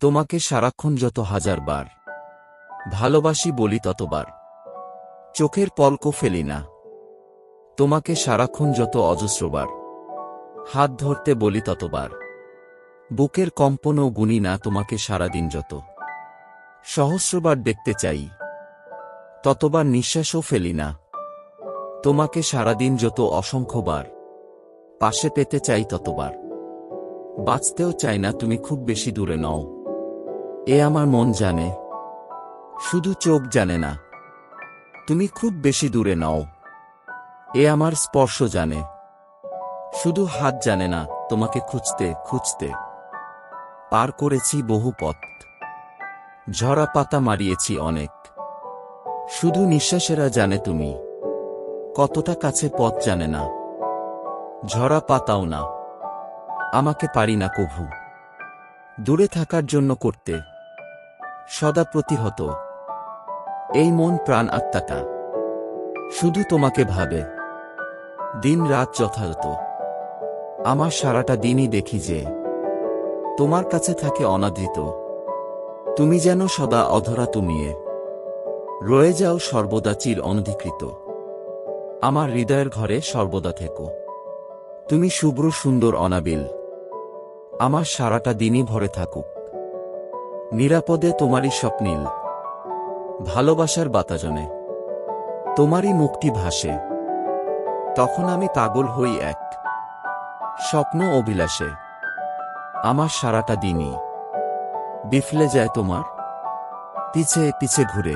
তোমাকে সারাক্ষণ যত হাজার বার ভালোবাসি বলি ততবার। চোখের পলকও ফেলি না। তোমাকে সারাক্ষণ যত অজস্রবার হাত ধরতে বলি ততবার। বুকের কম্পনও গুনি না তোমাকে সারাদিন যত। সহস্রবার দেখতে চাই। ততবার নিঃশ্বাসও ফেলি না। তোমাকে সারাদিন যত অসংখ্যবার পাশে পেতে চাই ততবার। বাঁচতেও চাই না, তুমি খুব বেশি দূরে নও। এ আমার মন জানে। শুধু চোখ জানে না। তুমি খুব বেশি দূরে নাও। এ আমার স্পর্শ জানে। শুধু হাত জানে না, তোমাকে খুঁজতে খুঁজতে। পার করেছি বহু পথ। ঝরা পাতা মারিয়েছি অনেক। শুধু নিঃশ্বাসেরা জানে তুমি। কতটা কাছে পথ জানে না। ঝরা পাতাও না। আমাকে পারি না কভু। দূরে থাকার জন্য করতে। সদা প্রতিহত। এই মন প্রাণ আত্মাটা। শুধু তোমাকে ভাবে। দিন রাত যথাযথ। আমার সারাটা দিনই দেখি যে, তোমার কাছে থাকে অনাদৃত। তুমি যেন সদা অধরা তুমিয়ে। রয়ে যাও সর্বদা চির অনধিকৃত। আমার হৃদয়ের ঘরে সর্বদা থেকো। তুমি শুভ্র সুন্দর অনাবিল। আমার সারাটা দিনই ভরে থাকুক। নিরাপদে তোমারই স্বপ্নীল ভালোবাসার বাতাজনে তোমারই মুক্তি ভাসে। তখন আমি পাগল হই এক। স্বপ্ন অভিলাষে। আমার সারাটা দিনই। বিফলে যায় তোমার। পিছে পিছে ঘুরে।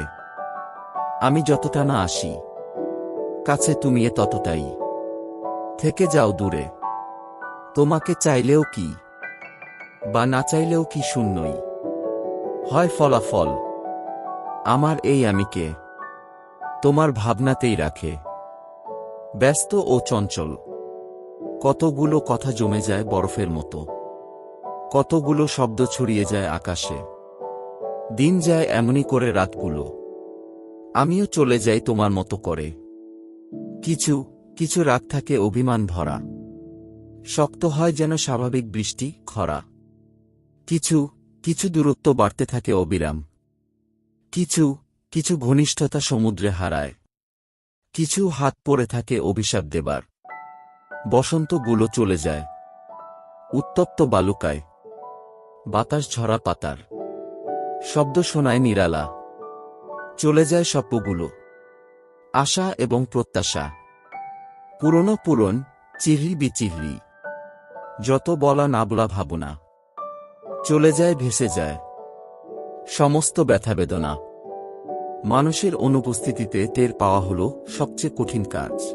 আমি যতটা না আসি। কাছে তুমি এ ততটাই। থেকে যাও দূরে। তোমাকে চাইলেও কি? বা না চাইলেও কি শূন্যই? হয় ফলাফল। আমার এই আমিকে তোমার ভাবনাতেই রাখে। ব্যস্ত ও চঞ্চল। কতগুলো কথা জমে যায় বরফের মতো। কতগুলো শব্দ ছড়িয়ে যায় আকাশে। দিন যায় এমনই করে রাতগুলো। আমিও চলে যাই তোমার মতো করে। কিছু কিছু রাত থাকে অভিমান ভরা। শক্ত হয় যেন স্বাভাবিক বৃষ্টি, খরা। কিছু কিছু দূরত্ব বাড়তে থাকে অবিরাম। কিছু কিছু ঘনিষ্ঠতা সমুদ্রে হারায়। কিছু হাত পড়ে থাকে অভিশাপ দেবার। বসন্তগুলো চলে যায়। উত্তপ্ত বালুকায়। বাতাস ঝরা পাতার। শব্দ শোনায় নিরালা। চলে যায় স্বপ্নগুলো। আশা এবং প্রত্যাশা। পুরনো পুরন চিহ্রি বিচিহ্রি যত বলা না বলা ভাবনা। চলে যায়, ভেসে যায়। সমস্ত ব্যথা বেদনা। মানুষের অনুপস্থিতিতে টের পাওয়া হল সবচেয়ে কঠিন কাজ।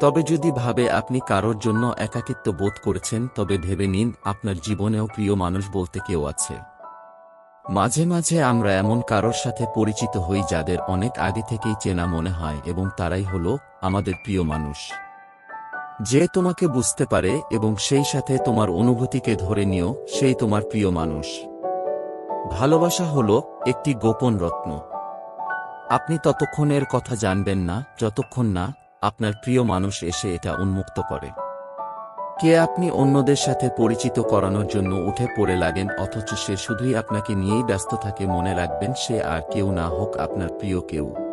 তবে যদি ভাবে আপনি কারোর জন্য একাকিত্ব বোধ করেছেন, তবে ভেবে নিন, আপনার জীবনেও প্রিয় মানুষ বলতে কেউ আছে। মাঝে মাঝে আমরা এমন কারোর সাথে পরিচিত হই যাদের অনেক আগে থেকেই চেনা মনে হয় এবং তারাই হল আমাদের প্রিয় মানুষ। যে তোমাকে বুঝতে পারে এবং সেই সাথে তোমার অনুভূতিকে ধরে নিও, সেই তোমার প্রিয় মানুষ। ভালোবাসা হল একটি গোপন রত্ন। আপনি ততক্ষণের কথা জানবেন না, যতক্ষণ না আপনার প্রিয় মানুষ এসে এটা উন্মুক্ত করে। কে আপনি অন্যদের সাথে পরিচিত করানোর জন্য উঠে পড়ে লাগেন, অথচ সে শুধুই আপনাকে নিয়েই ব্যস্ত থাকে মনে রাখবেন, সে আর কেউ না হোক আপনার প্রিয় কেউ।